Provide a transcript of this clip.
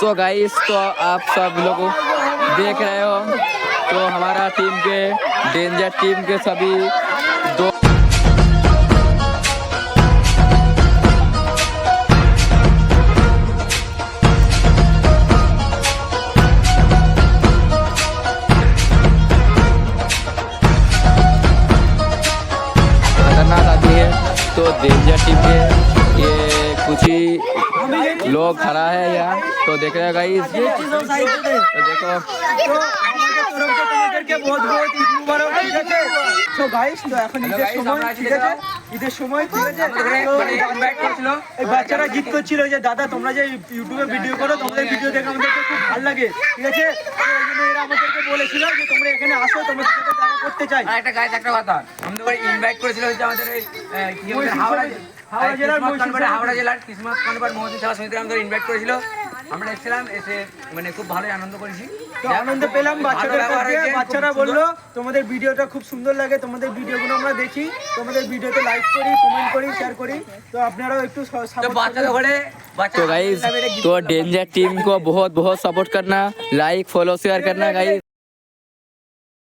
So guys तो आप सब लोग देख रहे हो तो हमारा टीम के डेंजर टीम के सभी दो खतरनाक आदमी है तो डेंजर टीम के ये कुछ ही लोग खड़ा है यहाँ। तो देख रहे हैं गाइस? तो देखो। তো গাইস তো এখন ঈদের সময় ঠিক আছে ঈদের সময় ঠিক আছে? আমাদের। এই বাচ্চারা জিদ করছিল যে দাদা তোমরা যে ইউটিউবে ভিডিও করো তোমাদের ভিডিও দেখে আমাদেরকে খুব ভালো লাগে ঠিক আছে? জন্য এরা আমাদেরকে বলেছিল যে তোমরা এখানে আসো তোমাদের সাথে দেখা করতে চাই। আর একটা গাইজ একটা কথা। আমাদের ইনভাইট করেছিল হচ্ছে আমাদের এই কি হাওড়া হাওড়া জেলার। হাওড়া জেলার ক্রিসমাস কনভার্ট মহসিন সেবা সমিতি আমাদের ইনভাইট করেছিল। আমরা এসেছিলাম এসে মানে খুব ভালোই আনন্দ করেছি তো আনন্দ পেলাম ভালো বাচ্চাদের ব্যবহার কাছে হয়েছে, খুব বাচ্চারা সুন্দর। বললো তোমাদের ভিডিওটা খুব সুন্দর লাগে তোমাদের ভিডিওগুলো আমরা দেখি তোমাদের ভিডিওতে লাইক করি কমেন্ট করি শেয়ার করি তো আপনারাও একটু স- তো support বাচ্চাদের করবেন। ঘরে বাচ্চা तो गाइस तो डेंजर टीम को बहुत बहुत सपोर्ट करना लाइक फॉलो शेयर करना गाइस